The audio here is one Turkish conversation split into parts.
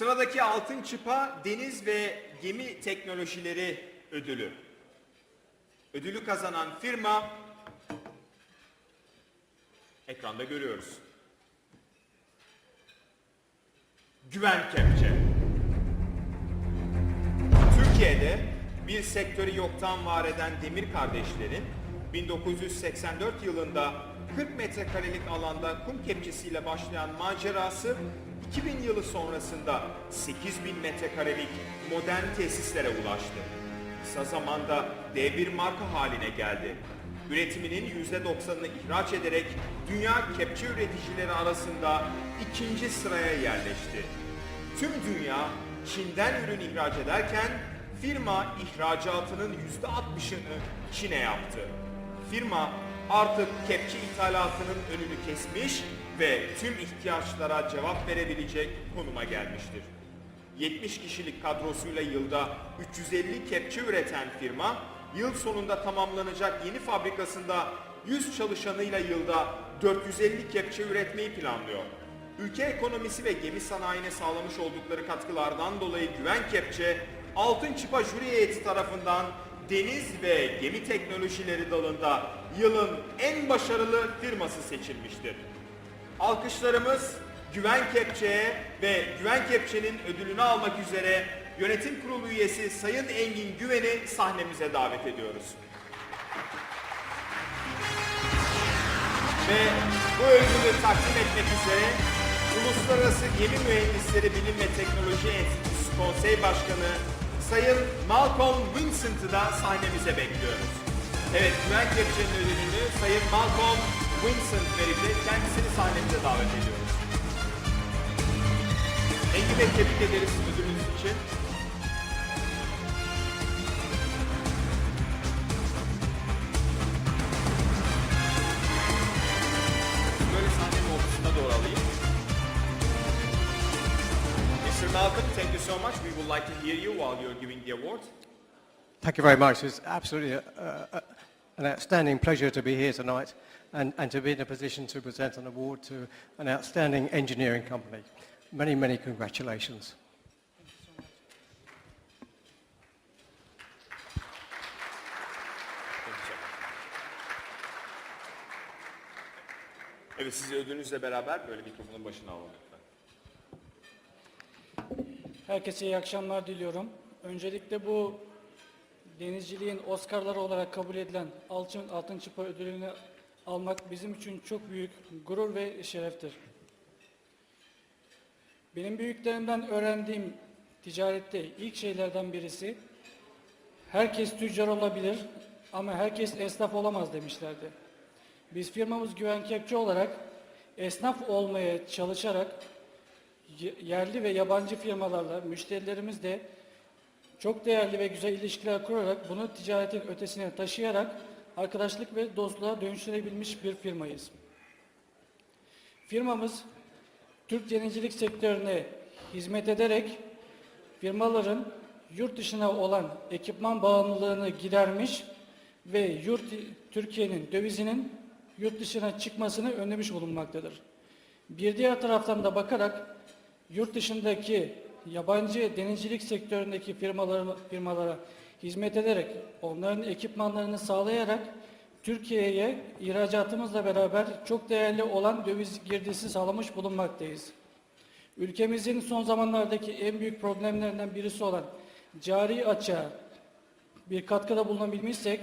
Sıradaki altın çıpa deniz ve gemi teknolojileri ödülü. Ödülü kazanan firma ekranda görüyoruz. Güven Kepçe. Türkiye'de bir sektörü yoktan var eden Demir kardeşlerin 1984 yılında 40 metrekarelik alanda kum kepçesiyle başlayan macerası 2000 yılı sonrasında 8000 metrekarelik modern tesislere ulaştı. Kısa zamanda dev bir marka haline geldi. Üretiminin %90'ını ihraç ederek dünya kepçe üreticileri arasında ikinci sıraya yerleşti. Tüm dünya Çin'den ürün ihraç ederken firma ihracatının %60'ını Çin'e yaptı. Firma artık kepçe ithalatının önünü kesmiş ve tüm ihtiyaçlara cevap verebilecek konuma gelmiştir. 70 kişilik kadrosuyla yılda 350 kepçe üreten firma, yıl sonunda tamamlanacak yeni fabrikasında 100 çalışanıyla yılda 450 kepçe üretmeyi planlıyor. Ülke ekonomisi ve gemi sanayine sağlamış oldukları katkılardan dolayı Güven Kepçe, Altın Çıpa Jüri Heyeti tarafından deniz ve gemi teknolojileri dalında yılın en başarılı firması seçilmiştir. Alkışlarımız Güven Kepçe'ye ve Güven Kepçe'nin ödülünü almak üzere yönetim kurulu üyesi Sayın Engin Güven'i sahnemize davet ediyoruz. Ve bu ödülü takdim etmek üzere Uluslararası Gemi Mühendisleri Bilim ve Teknoloji Enstitüsü Konsey Başkanı Sayın Malcolm Vincent'ı da sahnemize bekliyoruz. Evet, Güven Kepçe'nin ödülünü Sayın Malcolm Vincent verecek. Kendisini sahnemize davet ediyoruz. Engin Bey tebrik ederiz ödülünüz için. Malcolm, thank you so much. We would like to hear you while you're giving the award. Thank you very much. It's absolutely a, a, an outstanding pleasure to be here tonight and, and to be in a position to present an award to an outstanding engineering company. Many, many congratulations. Evet, sizi ödülünüzle beraber böyle mikrofonun başına alalım. Herkese iyi akşamlar diliyorum. Öncelikle bu denizciliğin Oscar'ları olarak kabul edilen Altın, Altın Çıpa ödülünü almak bizim için çok büyük gurur ve şereftir. Benim büyüklerimden öğrendiğim ticarette ilk şeylerden birisi herkes tüccar olabilir ama herkes esnaf olamaz demişlerdi. Biz firmamız Güven Kepçe olarak esnaf olmaya çalışarak yerli ve yabancı firmalarla, müşterilerimizle çok değerli ve güzel ilişkiler kurarak bunu ticaretin ötesine taşıyarak arkadaşlık ve dostluğa dönüştürebilmiş bir firmayız. Firmamız Türk denizcilik sektörüne hizmet ederek firmaların yurt dışına olan ekipman bağımlılığını gidermiş ve yurt Türkiye'nin dövizinin yurt dışına çıkmasını önlemiş bulunmaktadır. Bir diğer taraftan da bakarak yurt dışındaki yabancı denizcilik sektöründeki firmalara, firmalara hizmet ederek onların ekipmanlarını sağlayarak Türkiye'ye ihracatımızla beraber çok değerli olan döviz girdisi sağlamış bulunmaktayız. Ülkemizin son zamanlardaki en büyük problemlerinden birisi olan cari açığa bir katkıda bulunabilmişsek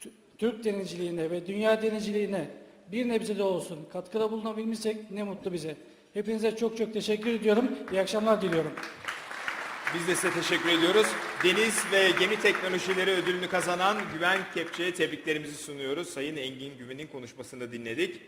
Tü- Türk denizciliğine ve dünya denizciliğine bir nebze de olsun katkıda bulunabilmişsek ne mutlu bize. Hepinize çok çok teşekkür ediyorum. İyi akşamlar diliyorum. Biz de size teşekkür ediyoruz. Deniz ve Gemi Teknolojileri ödülünü kazanan Güven Kepçe'ye tebriklerimizi sunuyoruz. Sayın Engin Güven'in konuşmasını dinledik.